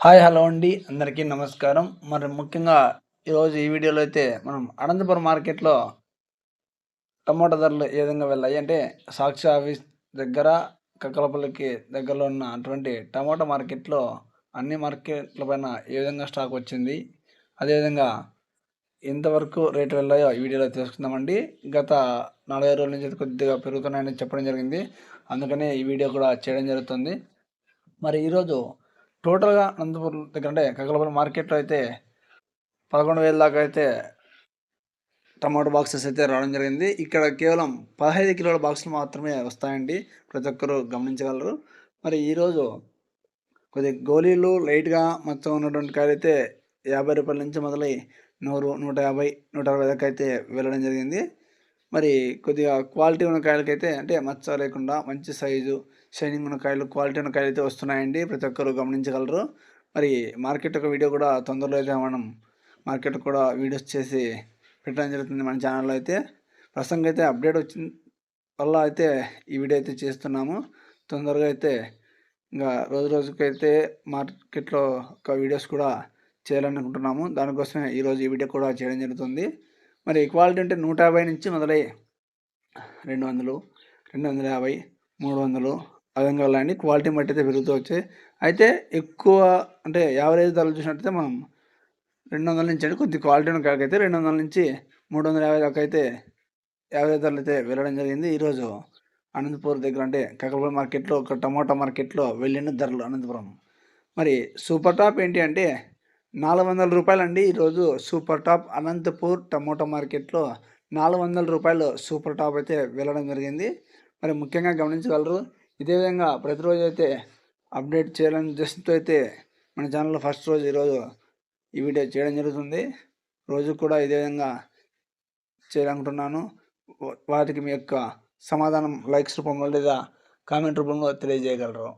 Hi hello అండి. అందరికీ నమస్కారం. మరి ముఖ్యంగా ఈరోజు ఈ వీడియోలో అయితే మనం అనంతపురం మార్కెట్లో టమాటా ధరలు ఏ విధంగా వెళ్ళాయి అంటే సాక్షి ఆఫీస్ దగ్గర కక్కలపల్లికి దగ్గరలో ఉన్న అటువంటి టమాటా మార్కెట్లో అన్ని మార్కెట్ల పైన ఏ విధంగా స్టాక్ వచ్చింది అదేవిధంగా ఎంతవరకు రేటు వెళ్ళాయో ఈ వీడియోలో తెలుసుకుందామండి. గత నలభై రోజుల నుంచి కొద్దిగా పెరుగుతున్నాయని చెప్పడం జరిగింది. అందుకనే ఈ వీడియో కూడా చేయడం జరుగుతుంది. మరి ఈరోజు టోటల్గా అనంతపూర్ దగ్గర అంటే కక్కలపల్లి మార్కెట్లో అయితే పదకొండు వేల దాకా అయితే టమాటో బాక్సెస్ అయితే రావడం జరిగింది. ఇక్కడ కేవలం పదహైదు కిలోల బాక్సులు మాత్రమే వస్తాయండి. ప్రతి ఒక్కరు గమనించగలరు. మరి ఈరోజు కొద్ది గోళీలు లైట్గా మొత్తం ఉన్నటువంటి కాయలు అయితే యాభై రూపాయల నుంచి మొదలై నూరు నూట యాభై నూట అరవై దాకా అయితే వెళ్ళడం జరిగింది. మరి కొద్దిగా క్వాలిటీ ఉన్న కాయలకైతే అంటే మచ్చ లేకుండా మంచి సైజు షైనింగ్ ఉన్న కాయలు క్వాలిటీ ఉన్న కాయలు అయితే వస్తున్నాయండి. ప్రతి ఒక్కరు గమనించగలరు. మరి మార్కెట్ ఒక వీడియో కూడా తొందరలో అయితే మనం మార్కెట్ కూడా వీడియోస్ చేసి పెట్టడం జరుగుతుంది మన ఛానల్లో అయితే. ప్రస్తుతం అయితే అప్డేట్ వచ్చిన వల్ల అయితే ఈ వీడియో అయితే చేస్తున్నాము. తొందరగా అయితే ఇంకా రోజు రోజుకైతే మార్కెట్లో ఒక వీడియోస్ కూడా చేయాలనుకుంటున్నాము. దానికోసమే ఈరోజు ఈ వీడియో కూడా చేయడం జరుగుతుంది. మరి క్వాలిటీ అంటే నూట యాభై నుంచి మొదలై రెండు వందలు రెండు వందల యాభై మూడు వందలు ఆ విధంగా వెళ్ళండి క్వాలిటీ బట్టి అయితే పెరుగుతూ వచ్చాయి. అయితే ఎక్కువ అంటే యావరేజ్ ధరలు చూసినట్టయితే మనం రెండు వందల నుంచి అంటే కొద్ది క్వాలిటీ ఉన్న కాకైతే అయితే రెండు వందల నుంచి మూడు వందల యాభై దాకా అయితే యావరేజ్ ధరలు అయితే వెళ్ళడం జరిగింది. ఈరోజు అనంతపురం దగ్గర అంటే కకలపల్లి మార్కెట్లో ఒక టమాటా మార్కెట్లో వెళ్ళిన ధరలు అనంతపురం. మరి సూపర్ టాప్ ఏంటి అంటే నాలుగు వందల రూపాయలు అండి ఈరోజు సూపర్ టాప్ అనంతపూర్ టమోటా మార్కెట్లో నాలుగు వందల రూపాయలు సూపర్ టాప్ అయితే వెళ్ళడం జరిగింది. మరి ముఖ్యంగా గమనించగలరు ఇదే విధంగా ప్రతిరోజు అయితే అప్డేట్ చేయాలని ఉద్దేశంతో అయితే మన ఛానల్లో ఫస్ట్ రోజు ఈరోజు ఈ వీడియో చేయడం జరుగుతుంది. రోజు కూడా ఇదే విధంగా చేయాలనుకుంటున్నాను. వాటికి మీ యొక్క సమాధానం లైక్స్ రూపంలో లేదా కామెంట్ రూపంలో తెలియజేయగలరు.